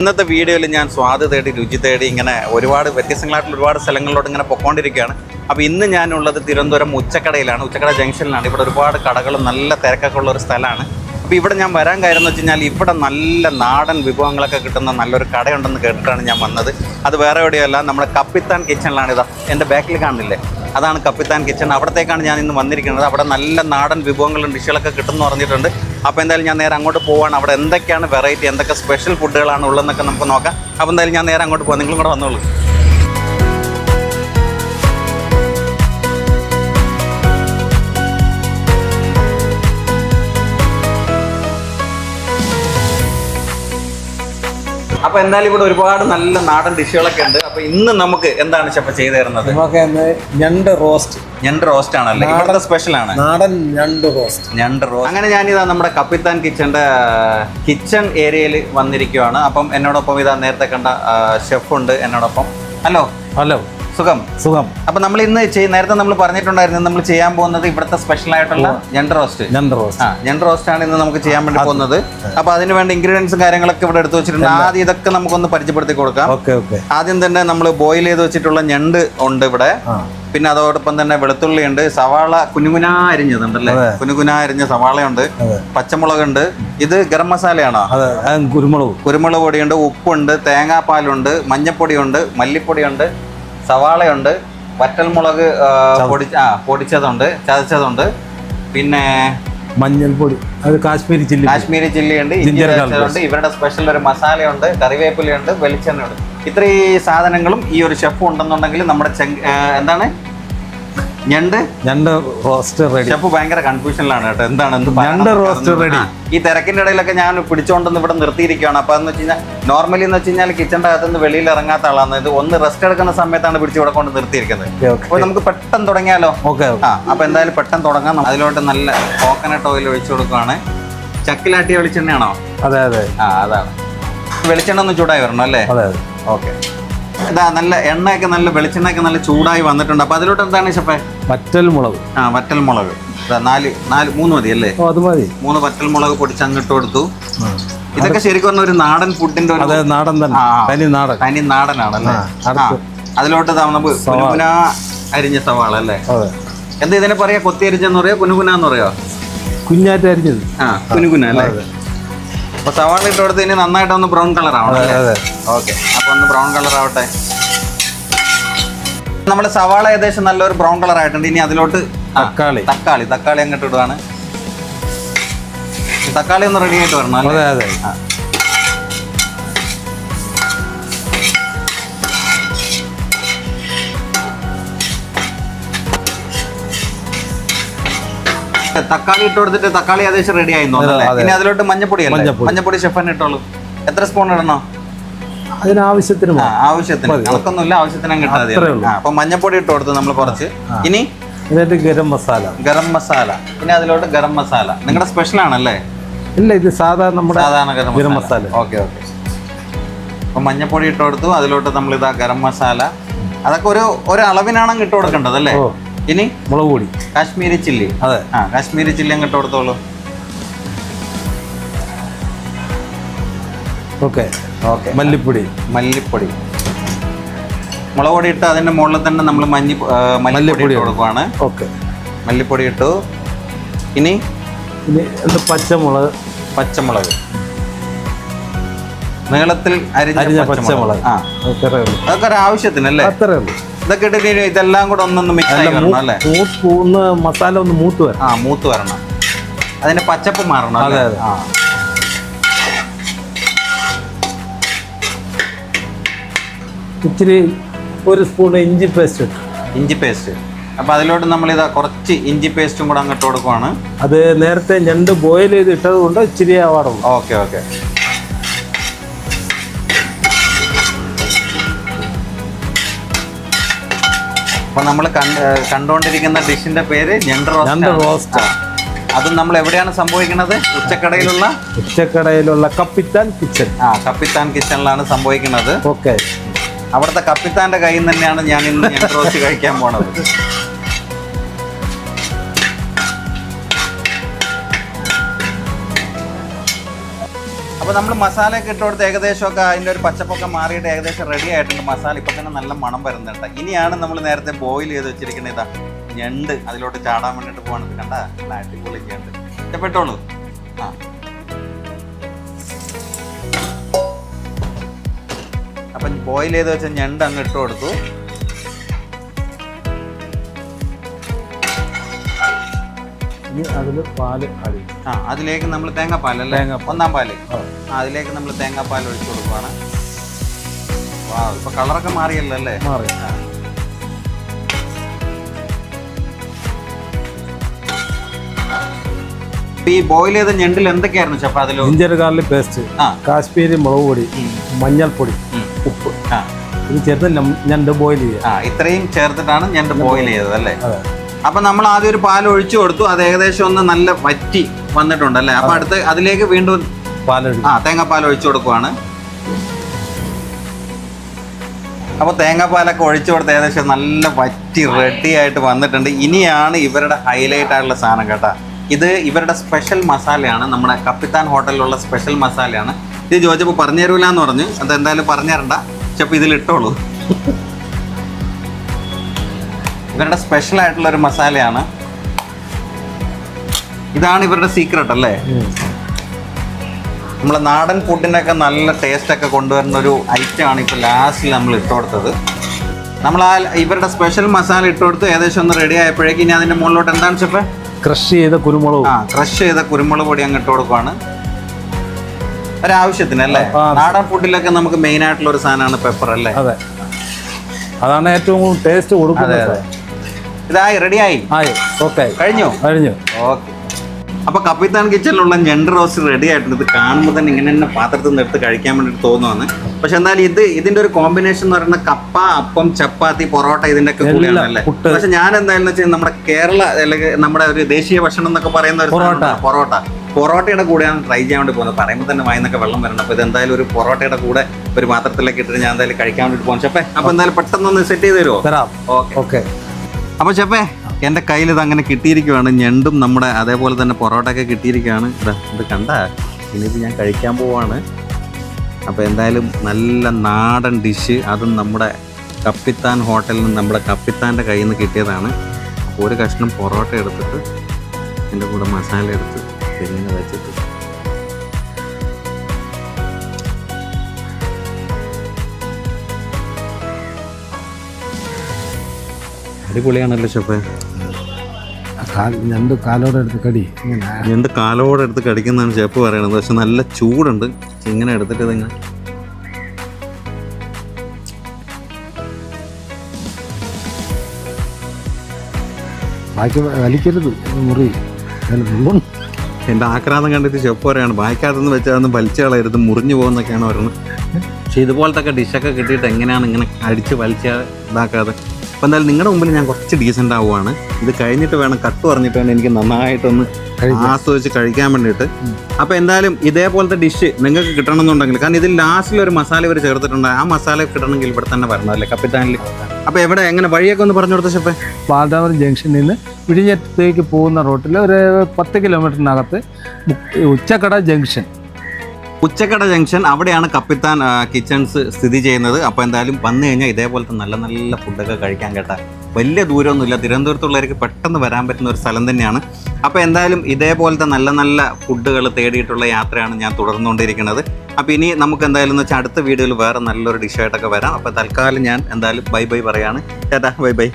ഇന്നത്തെ വീഡിയോയിൽ ഞാൻ സ്വാദ് തേടി രുചി തേടി ഇങ്ങനെ ഒരുപാട് വ്യത്യസ്തങ്ങളായിട്ടുള്ള ഒരുപാട് സ്ഥലങ്ങളിലോട്ട് ഇങ്ങനെ പൊക്കോണ്ടിരിക്കുകയാണ്. അപ്പോൾ ഇന്ന് ഞാനുള്ളത് തിരുവനന്തപുരം ഉച്ചക്കടയിലാണ്. ഉച്ചക്കട ജംഗ്ഷനിലാണ്. ഇവിടെ ഒരുപാട് കടകളും നല്ല തിരക്കൊക്കെ ഉള്ള ഒരു സ്ഥലമാണ്. അപ്പോൾ ഇവിടെ ഞാൻ വരാൻ കാര്യം എന്ന് വെച്ച് കഴിഞ്ഞാൽ ഇവിടെ നല്ല നാടൻ വിഭവങ്ങളൊക്കെ കിട്ടുന്ന നല്ലൊരു കടയുണ്ടെന്ന് കേട്ടിട്ടാണ് ഞാൻ വന്നത്. അത് വേറെ എവിടെയല്ല നമ്മുടെ കപ്പിത്താൻ കിച്ചണിലാണ് ഇതാ എന്റെ ബാക്കിൽ കാണുന്നില്ലേ അതാണ് കപ്പിത്താൻ കിച്ചൺ. അവിടത്തേക്കാണ് ഞാൻ ഇന്ന് വന്നിരിക്കുന്നത്. അവിടെ നല്ല നാടൻ വിഭവങ്ങളും ഡിഷുകളൊക്കെ കിട്ടുമെന്ന് പറഞ്ഞിട്ടുണ്ട്. അപ്പോൾ എന്തായാലും ഞാൻ നേരെ അങ്ങോട്ട് പോവാണ്. അവിടെ എന്തൊക്കെയാണ് വെറൈറ്റി എന്തൊക്കെ സ്പെഷ്യൽ ഫുഡുകളാണ് ഉള്ളതെന്നൊക്കെ നമുക്ക് നോക്കാം. അപ്പോൾ എന്തായാലും ഞാൻ നേരെ അങ്ങോട്ട് പോകാം നിങ്ങളും കൂടെ വന്നോളൂ. അപ്പോൾ എന്തായാലും ഇവിടെ ഒരുപാട് നല്ല നാടൻ ഡിഷുകളൊക്കെ ഉണ്ട്. അപ്പോൾ ഇന്ന് നമുക്ക് എന്താണ് ഷെഫ് ചെയ്തു തരുന്നത്? നമുക്ക് ഇന്ന് ഞണ്ട് റോസ്റ്റ്. ഞണ്ട് റോസ്റ്റ് ആണല്ലേ? ഇവിടുത്തെ സ്പെഷ്യൽ ആണ്. നാടൻ ഞണ്ട് റോസ്റ്റ്. ഞണ്ട് റോസ്റ്റ്. അങ്ങനെ ഞാനിതാ നമ്മുടെ കപ്പിത്താൻ കിച്ചന്റെ കിച്ചൺ ഏരിയയിൽ വന്നിരിക്കുവാണ്. അപ്പം എന്നോടൊപ്പം ഇതാ നേരത്തെ കണ്ട ഷെഫ് ഉണ്ട് എന്നോടൊപ്പം. ഹലോ ഹലോ സുഖം. സുഖം. അപ്പൊ നമ്മൾ ഇന്ന് നേരത്തെ നമ്മൾ പറഞ്ഞിട്ടുണ്ടായിരുന്നു നമ്മൾ ചെയ്യാൻ പോകുന്നത് ഇവിടുത്തെ സ്പെഷ്യൽ ആയിട്ടുള്ള ഞണ്ട് റോസ്റ്റ്. ഞണ്ട് റോസ്റ്റ്. ആ ഞണ്ട് റോസ്റ്റ് ആണ് ഇന്ന് നമുക്ക് ചെയ്യാൻ വേണ്ടി പോകുന്നത്. അപ്പൊ അതിന് വേണ്ട ഇൻഗ്രീഡിയൻസും കാര്യങ്ങളൊക്കെ ഇവിടെ എടുത്തു വെച്ചിട്ടുണ്ട്. ആദ്യം ഇതൊക്കെ നമുക്കൊന്ന് പരിചയപ്പെടുത്തി കൊടുക്കാം. Okay okay. ആദ്യം തന്നെ നമ്മൾ ബോയിൽ ചെയ്ത് വെച്ചിട്ടുള്ള ഞണ്ട് ഉണ്ട് ഇവിടെ. പിന്നെ അതോടൊപ്പം തന്നെ വെളുത്തുള്ളി ഉണ്ട്. സവാള കുനുകുനാ അരിഞ്ഞതുണ്ടല്ലേ? കുനുകുനാ അരിഞ്ഞ സവാളയുണ്ട്. പച്ചമുളക് പച്ചമുളകുണ്ട്. ഇത് ഗരം മസാലയാണോ? കുരുമുളക്. കുരുമുളക് പൊടിയുണ്ട്. ഉപ്പുണ്ട്. തേങ്ങാപ്പാലുണ്ട്. മഞ്ഞപ്പൊടിയുണ്ട്. മല്ലിപ്പൊടിയുണ്ട്. സവാളയുണ്ട് വറ്റൽമുളക് പൊടി ആ പൊടിച്ചതുണ്ട് ചതച്ചതുണ്ട്. പിന്നെ മഞ്ഞൾപ്പൊടി അത് കാശ്മീരി ചില്ലി. കാശ്മീരി ചില്ലി ഉണ്ട് ജിഞ്ചർ ചതച്ചതുണ്ട് ഇവരുടെ സ്പെഷ്യൽ ഒരു മസാലയുണ്ട് കറിവേപ്പിലയുണ്ട് വെളിച്ചെണ്ണയുണ്ട്. ഇത്രയും സാധനങ്ങളും ഈ ഒരു ഷെഫ് ഉണ്ടെന്നുണ്ടെങ്കിൽ നമ്മുടെ ചെങ്- എന്താണ്? ഞണ്ട്? ഞണ്ട് റോസ്റ്റ് റെഡി ഷെഫ് ഭയങ്കര കൺഫ്യൂഷനിലാണ് കേട്ടോ. എന്താണ് എന്ത് ഞണ്ട് റോസ്റ്റ് റെഡി ഈ തിരക്കിന്റെ ഇടയിലൊക്കെ ഞാൻ പിടിച്ചോണ്ടെന്ന് ഇവിടെ നിർത്തിയിരിക്കുകയാണ് അപ്പൊ എന്ന് വെച്ച് കഴിഞ്ഞാൽ നോർമലി എന്ന് വെച്ച് കഴിഞ്ഞാൽ കിച്ചന്റെ അകത്തുനിന്ന് വെളിയിൽ ഇറങ്ങാത്ത ആളാണ്. ഇത് ഒന്ന് റെസ്റ്റ് എടുക്കുന്ന സമയത്താണ് പിടിച്ച് ഇവിടെ കൊണ്ട് നിർത്തിയിരിക്കുന്നത്. അപ്പൊ നമുക്ക് പെട്ടെന്ന് തുടങ്ങിയാലോ? ഓക്കെ ആ അപ്പൊ എന്തായാലും പെട്ടെന്ന് തുടങ്ങാം. അതിലോട്ട് നല്ല കോക്കനട്ട് ഓയിൽ ഒഴിച്ചു കൊടുക്കുകയാണ് ചക്കിലാട്ടിയ വെളിച്ചെണ്ണയാണോ? അതെ അതെ. ആ അതാണ്. വെളിച്ചെണ്ണ ഒന്ന് ചൂടായി വരണം അല്ലേ? അതെ അതെ. ഓക്കെ ഇതാ നല്ല എണ്ണയൊക്കെ നല്ല വെളിച്ചെണ്ണയൊക്കെ നല്ല ചൂടായി വന്നിട്ടുണ്ട്. അപ്പൊ അതിലോട്ട് എന്താണ് ഷെഫേ? വറ്റൽ മുളക്. ആ വറ്റൽ മുളക്. നാല് നാല് മൂന്ന് മതി അല്ലേ? അത് മതി. മൂന്ന് വറ്റൽ മുളക് പൊടിച്ച് അങ്ങോട്ട് കൊടുത്തു. ഇതൊക്കെ ശരിക്കും പറഞ്ഞ ഒരു നാടൻ ഫുഡിന്റെ ഒരു നാടൻ. തനി തനി നാടനാണല്ലേ. അതിലോട്ട് നമുക്ക് കുനുകുന അരിഞ്ഞ സവാള അല്ലേ? എന്താ ഇതിനെ പറയാ കൊത്തി അരിഞ്ഞെന്ന് പറയാ? കുനുകുന എന്ന് പറയാ കുഞ്ഞാറ്റരിഞ്ഞത് ആ കുനുകുന അല്ലേ? അപ്പൊ സവാള ഇട്ട് കൊടുത്ത് ഇനി നന്നായിട്ട് ഒന്ന് ബ്രൗൺ കളർ ആവണം അതെ. ഓക്കെ അപ്പൊ ഒന്ന് ബ്രൗൺ കളർ ആവട്ടെ. നമ്മുടെ സവാള ഏകദേശം നല്ലൊരു ബ്രൗൺ കളർ ആയിട്ടുണ്ട്. ഇനി അതിലോട്ട് തക്കാളി. തക്കാളി. തക്കാളി അങ്ങോട്ട് ഇടുവാണ്. തക്കാളി ഒന്ന് റെഡി ആയിട്ട് വരണം അതെ അതെ. തക്കാളി ഇട്ട് കൊടുത്തിട്ട് തക്കാളി ഏകദേശം റെഡി ആയി പിന്നെ അതെ. അതിലോട്ട് മഞ്ഞപ്പൊടി. മഞ്ഞപ്പൊടി. ഷെഫൻ ഇട്ടോളൂ. എത്ര സ്പൂൺ ഇടണോ? അതിനാവശ്യത്തിന്. ആവശ്യത്തിന്. നമുക്കൊന്നുമില്ല ആവശ്യത്തിന്. ആ, അപ്പൊ മഞ്ഞപ്പൊടി ഇട്ട് കൊടുത്തു നമ്മൾ കുറച്ച്. ഇനി? ഗരം മസാല. ഗരം മസാല. ഇനി അതിലോട്ട് ഗരം മസാല. നിങ്ങളുടെ സ്പെഷ്യൽ ആണല്ലേ? ഇല്ല ഇത് സാധാരണ നമ്മുടെ സാധാരണ ഗരം ഗരം മസാല. Okay okay. അപ്പൊ മഞ്ഞപ്പൊടി ഇട്ട് കൊടുത്തു. അതിലോട്ട് നമ്മൾ ഇതാ ഗരം മസാല. അതൊക്കെ ഒരു ഒരു അളവിനാണ് ഇട്ട് കൊടുക്കേണ്ടത് അല്ലേ? ഇനി മുളക് പൊടി. കാശ്മീരി ചില്ലി. അതെ. ആ കാശ്മീരി ചില്ലി അങ്ങോട്ട് കൊടുത്തോളൂ. ഓക്കെ. ഓക്കെ. മല്ലിപ്പൊടി. മല്ലിപ്പൊടി. മുളക് പൊടി ഇട്ട് അതിന്റെ മുകളിൽ തന്നെ നമ്മൾ മഞ്ഞി മല്ലിപ്പൊടി കൊടുക്കുവാണ്. ഓക്കെ. മല്ലിപ്പൊടി ഇട്ടു. ഇനി ഇനി പച്ചമുളക്. പച്ചമുളക്. നീളത്തിൽ അരിഞ്ഞ പച്ചമുളക്. ആ. അതൊക്കെ ഒരു ആവശ്യത്തിനല്ലേ? അത്രേ ഉള്ളൂ. ഇതൊക്കെ ഇട്ടിട്ട് ഇതെല്ലാം കൂടെ ഒന്നൊന്ന് മിക്സ് ആയി വരണം അല്ലേ? ഒന്ന് മസാല ഒന്ന് മൂത്ത് വരണം. ആ മൂത്ത് വരണം. അതിന്റെ പച്ചപ്പ് മാറണം? അതെ, അതെ. ആ. ഇച്ചിരി ഒരു സ്പൂൺ ഇഞ്ചി പേസ്റ്റ് ഇഞ്ചി പേസ്റ്റ്. അപ്പൊ അതിലോട്ട് നമ്മൾ ഇതാ കുറച്ച് ഇഞ്ചി പേസ്റ്റും കൂടെ അങ്ങോട്ട് കൊടുക്കുവാണ്. അത് നേരത്തെ ഞണ്ട് ബോയിൽ ചെയ്ത് ഇട്ടത് കൊണ്ട് ഇച്ചിരി ആവാറുള്ളൂ. Okay okay. അപ്പൊ നമ്മൾ കണ്ടുകൊണ്ടിരിക്കുന്ന ഡിഷിന്റെ പേര് ഞണ്ട് ഞണ്ട് റോസ്റ്റ് അത് നമ്മൾ എവിടെയാണ് സംഭവിക്കുന്നത്? ഉച്ചക്കടയിലുള്ള? ഉച്ചക്കടയിലുള്ള കപ്പിത്താൻ കിച്ചൺ. ആ കപ്പിത്താൻ കിച്ചണിലാണ് സംഭവിക്കുന്നത്. ഓക്കെ. അവിടുത്തെ കപ്പിത്താന്റെ കയ്യിൽ നിന്ന് തന്നെയാണ് ഞാൻ ഇന്ന് ഞണ്ട് റോസ്റ്റ് കഴിക്കാൻ പോണത്. അപ്പോൾ നമ്മൾ മസാലയൊക്കെ ഇട്ട് കൊടുത്ത് ഏകദേശമൊക്കെ അതിന്റെ ഒരു പച്ചപ്പൊക്കെ മാറിയിട്ട് ഏകദേശം റെഡി ആയിട്ടുണ്ട്. മസാല ഇപ്പോൾ തന്നെ നല്ല മണം വരുന്നുണ്ട് ഇനിയാണ് നമ്മൾ നേരത്തെ ബോയിൽ ചെയ്ത് വെച്ചിരിക്കുന്നത്. ഇതാ ഞണ്ട് അതിലോട്ട് ചാടാൻ വേണ്ടിയിട്ട് പോകണത് കണ്ട? നല്ല അടിപൊളി ഞണ്ട്. ഇഷ്ടപ്പെട്ടോളൂ ആ. അപ്പം ബോയിൽ ചെയ്ത് വെച്ച ഞണ്ട് അങ്ങ് ഇട്ട് കൊടുത്തു ഇനി അതിൽ പാൽ ആഡ് ചെയ്യും. ആ അതിലേക്ക് നമ്മൾ തേങ്ങാപ്പാൽ അല്ലേ തേങ്ങാപ്പാൽ. ഒന്നാം പാൽ. ആ. ആ അതിലേക്ക് നമ്മൾ തേങ്ങാപ്പാൽ ഒഴിച്ചു കൊടുക്കുവാണ്. വാ ഇപ്പൊ കളറൊക്കെ മാറിയല്ലോ അല്ലേ മാറി. ആ. ഇപ്പൊ ഈ ബോയിൽ ചെയ്ത ഞണ്ടിൽ എന്തൊക്കെയായിരുന്നു ചപ്പ അതിലോ ജിഞ്ചർ ഗാർലിക് പേസ്റ്റ് ആ. കാശ്മീരി മുളക് പൊടി മഞ്ഞൾപ്പൊടി ഉം. ഉപ്പ്. ആ. ഇത് ചേർത്ത് ഞണ്ട് ബോയിൽ ചെയ്യുക. ആ ഇത്രയും ചേർത്തിട്ടാണ് ഞണ്ട് ബോയിൽ ചെയ്തത് അല്ലേ അതെ. അപ്പൊ നമ്മൾ ആദ്യം ഒരു പാൽ ഒഴിച്ചു കൊടുത്തു. അത് ഏകദേശം ഒന്ന് നല്ല വറ്റി വന്നിട്ടുണ്ട് അല്ലേ അപ്പം അടുത്ത് അതിലേക്ക് വീണ്ടും ആ തേങ്ങാപ്പാൽ ഒഴിച്ചു കൊടുക്കുവാണ്. അപ്പോൾ തേങ്ങാപ്പാലൊക്കെ ഒഴിച്ചു കൊടുത്ത് ഏകദേശം നല്ല വറ്റി റെഡി ആയിട്ട് വന്നിട്ടുണ്ട്. ഇനിയാണ് ഇവരുടെ ഹൈലൈറ്റ് ആയിട്ടുള്ള സാധനം കേട്ടോ. ഇത് ഇവരുടെ സ്പെഷ്യൽ മസാലയാണ് നമ്മുടെ കപ്പിത്താൻ ഹോട്ടലിലുള്ള സ്പെഷ്യൽ മസാലയാണ് ഇത് ചോദിച്ചപ്പോൾ പറഞ്ഞു തരൂല എന്ന് പറഞ്ഞു. അത് എന്തായാലും പറഞ്ഞു തരണ്ട പക്ഷെ അപ്പോൾ ഇട്ടോളൂ ഇവരുടെ സ്പെഷ്യൽ ആയിട്ടുള്ള ഒരു മസാലയാണ്. ഇതാണ് ഇവരുടെ സീക്രട്ട് അല്ലേ? നമ്മൾ നമ്മളെ നാടൻ ഫുഡിനൊക്കെ നല്ല ടേസ്റ്റ് ഒക്കെ കൊണ്ടുവരുന്ന ഒരു ഐറ്റം ആണ് ഇപ്പോൾ ലാസ്റ്റിൽ നമ്മൾ ഇട്ട് കൊടുത്തത്. നമ്മൾ ആ ഇവരുടെ സ്പെഷ്യൽ മസാല ഇട്ട് കൊടുത്ത് ഏകദേശം ഒന്ന് റെഡി ആയപ്പോഴേക്കും ഇനി അതിന്റെ മുകളിലോട്ട് എന്താണ് ചെപ്പ്? ക്രഷ് ചെയ്ത കുരുമുളക്. ആ ക്രഷ് ചെയ്ത കുരുമുളക് പൊടി അങ്ങ് ഇട്ട് കൊടുക്കുവാണ്. ഒരാവശ്യത്തിന് അല്ലേ? നാടൻ ഫുഡിലൊക്കെ നമുക്ക് മെയിൻ ആയിട്ടുള്ള ഒരു സാധനമാണ് പെപ്പർ അല്ലേ? അതെ. അതാണ് ഏറ്റവും കൂടുതൽ ടേസ്റ്റ് കൊടുക്കുന്നത്. ഇതായി റെഡിയായി ആയി? ഓക്കെ കഴിഞ്ഞു? കഴിഞ്ഞു. ഓക്കെ അപ്പൊ കപ്പിത്താൻ കിച്ചണിലുള്ള ഞണ്ട് റോസ്റ്റ് റെഡി ആയിട്ടുണ്ട്. ഇത് കാണുമ്പോൾ തന്നെ ഇങ്ങനെ തന്നെ പാത്രത്തിൽ നിന്ന് എടുത്ത് കഴിക്കാൻ വേണ്ടിട്ട് തോന്നുവാണ്. പക്ഷെ എന്നാലും ഇത് ഇതിന്റെ ഒരു കോമ്പിനേഷൻ എന്ന് പറയുന്ന കപ്പ അപ്പം ചപ്പാത്തി പൊറോട്ട ഇതിന്റെ ഒക്കെ കൂടിയാണ് എല്ലാം, അല്ലേ പുട്ട്. പക്ഷെ ഞാൻ എന്തായാലും വെച്ചാൽ നമ്മുടെ കേരള അല്ലെങ്കിൽ നമ്മുടെ ഒരു ദേശീയ ഭക്ഷണം എന്നൊക്കെ പറയുന്ന ഒരു പൊറോട്ട. പൊറോട്ട. പൊറോട്ടയുടെ കൂടെയാണ് ട്രൈ ചെയ്യാൻ വേണ്ടി പോകുന്നത്. പറയുമ്പോൾ തന്നെ വായിന്നൊക്കെ വെള്ളം വരണം. അപ്പൊ ഇത് എന്തായാലും ഒരു പൊറോട്ടയുടെ കൂടെ ഒരു പാത്രത്തിലേക്ക് ഇട്ടിട്ട് ഞാൻ എന്തായാലും കഴിക്കാൻ വേണ്ടിട്ട് പോകും. ചപ്പേ അപ്പൊ എന്തായാലും പെട്ടെന്ന് ഒന്ന് സെറ്റ് ചെയ്ത് തരുമോ തരാം. ഓക്കെ ഓക്കെ അപ്പോൾ ചെപ്പേ എന്റെ കയ്യിൽ ഇത് അങ്ങനെ കിട്ടിയിരിക്കുവാണ്. ഞണ്ടും നമ്മുടെ അതേപോലെ തന്നെ പൊറോട്ട ഒക്കെ കിട്ടിയിരിക്കുകയാണ് ഇതാ ഇത് കണ്ട? ഇനിയിപ്പോൾ ഞാൻ കഴിക്കാൻ പോവാണ്. അപ്പോൾ എന്തായാലും നല്ല നാടൻ ഡിഷ്. അതും നമ്മുടെ കപ്പിത്താൻ ഹോട്ടലിൽ നിന്ന് നമ്മുടെ കപ്പിത്താന്റെ കയ്യിൽ നിന്ന് കിട്ടിയതാണ്. ഒരു കഷ്ണം പൊറോട്ട എടുത്തിട്ട് എന്റെ കൂടെ മസാല എടുത്ത് ഇങ്ങനെ വെച്ചിട്ട് അടിപൊളിയാണല്ലോ ഷെഫേ. രണ്ട് കാലോടെ എടുത്ത് കടി. രണ്ട് കാലോടെ എടുത്ത് കടിക്കുന്നതാണ് ഷെഫ് പറയണത്. പക്ഷെ നല്ല ചൂടുണ്ട്. ഇങ്ങനെ എടുത്തിട്ട് ഇതിങ്ങനെ? ബാക്കി വലിക്കരുത്. മുറി. എന്റെ ആക്രാന്തം കണ്ടിട്ട് ഷെഫ് പറയാണ് ബായ്ക്കകത്തുനിന്ന് വെച്ചാൽ അതൊന്നും വലിച്ചു കളയരുത്. മുറിഞ്ഞു പോകുന്നൊക്കെയാണ് പറയുന്നത്. പക്ഷെ ഇതുപോലത്തെ ഡിഷൊക്കെ കിട്ടിയിട്ട് എങ്ങനെയാണ് ഇങ്ങനെ അടിച്ച് വലിച്ച ഇതാക്കാതെ? അപ്പോൾ എന്തായാലും നിങ്ങളുടെ മുമ്പിൽ ഞാൻ കുറച്ച് ഡീസന്റ് ആവുകയാണ് ഇത് കഴിഞ്ഞിട്ട് വേണം കട്ട് പറഞ്ഞിട്ട് വേണം എനിക്ക് നന്നായിട്ടൊന്ന്. ആസ്വദിച്ച് കഴിക്കാൻ വേണ്ടിയിട്ട്. അപ്പോൾ എന്തായാലും ഇതേപോലത്തെ ഡിഷ് നിങ്ങൾക്ക് കിട്ടണമെന്നുണ്ടെങ്കിൽ കാരണം ഇതിൽ ലാസ്റ്റിൽ ഒരു മസാല ഇവർ ചേർത്തിട്ടുണ്ട്. ആ മസാല കിട്ടണമെങ്കിൽ ഇവിടെ തന്നെ വരണം അല്ലേ കപ്പിത്താനിൽ? അപ്പോൾ എവിടെ എങ്ങനെ വഴിയൊക്കെ ഒന്ന് പറഞ്ഞു കൊടുത്ത ഷെഫേ? പാലതാമരം ജംഗ്ഷനിൽ നിന്ന് വിഴിഞ്ഞത്തേക്ക് പോകുന്ന റോട്ടിൽ ഒരു പത്ത് കിലോമീറ്ററിനകത്ത് ഉച്ചക്കട ജംഗ്ഷൻ ഉച്ചക്കട ജംഗ്ഷൻ അവിടെയാണ് കപ്പിത്താൻ കിച്ചൺസ് സ്ഥിതി ചെയ്യുന്നത്. അപ്പോൾ എന്തായാലും വന്നു കഴിഞ്ഞാൽ ഇതേപോലത്തെ നല്ല നല്ല ഫുഡൊക്കെ കഴിക്കാൻ കേട്ടാ. വലിയ ദൂരമൊന്നുമില്ല. തിരുവനന്തപുരത്തുള്ളവർക്ക് പെട്ടെന്ന് വരാൻ പറ്റുന്ന ഒരു സ്ഥലം തന്നെയാണ്. അപ്പോൾ എന്തായാലും ഇതേപോലത്തെ നല്ല നല്ല ഫുഡുകൾ തേടിയിട്ടുള്ള യാത്രയാണ് ഞാൻ തുടർന്നുകൊണ്ടിരിക്കുന്നത്. അപ്പോൾ ഇനി നമുക്ക് എന്തായാലും എന്ന് വെച്ചാൽ അടുത്ത വീഡിയോയിൽ വേറെ നല്ലൊരു ഡിഷായിട്ടൊക്കെ വരാം. അപ്പോൾ തൽക്കാലം ഞാൻ എന്തായാലും ബൈ ബൈ പറയാണ്. ചേട്ടാ ബൈ ബൈ.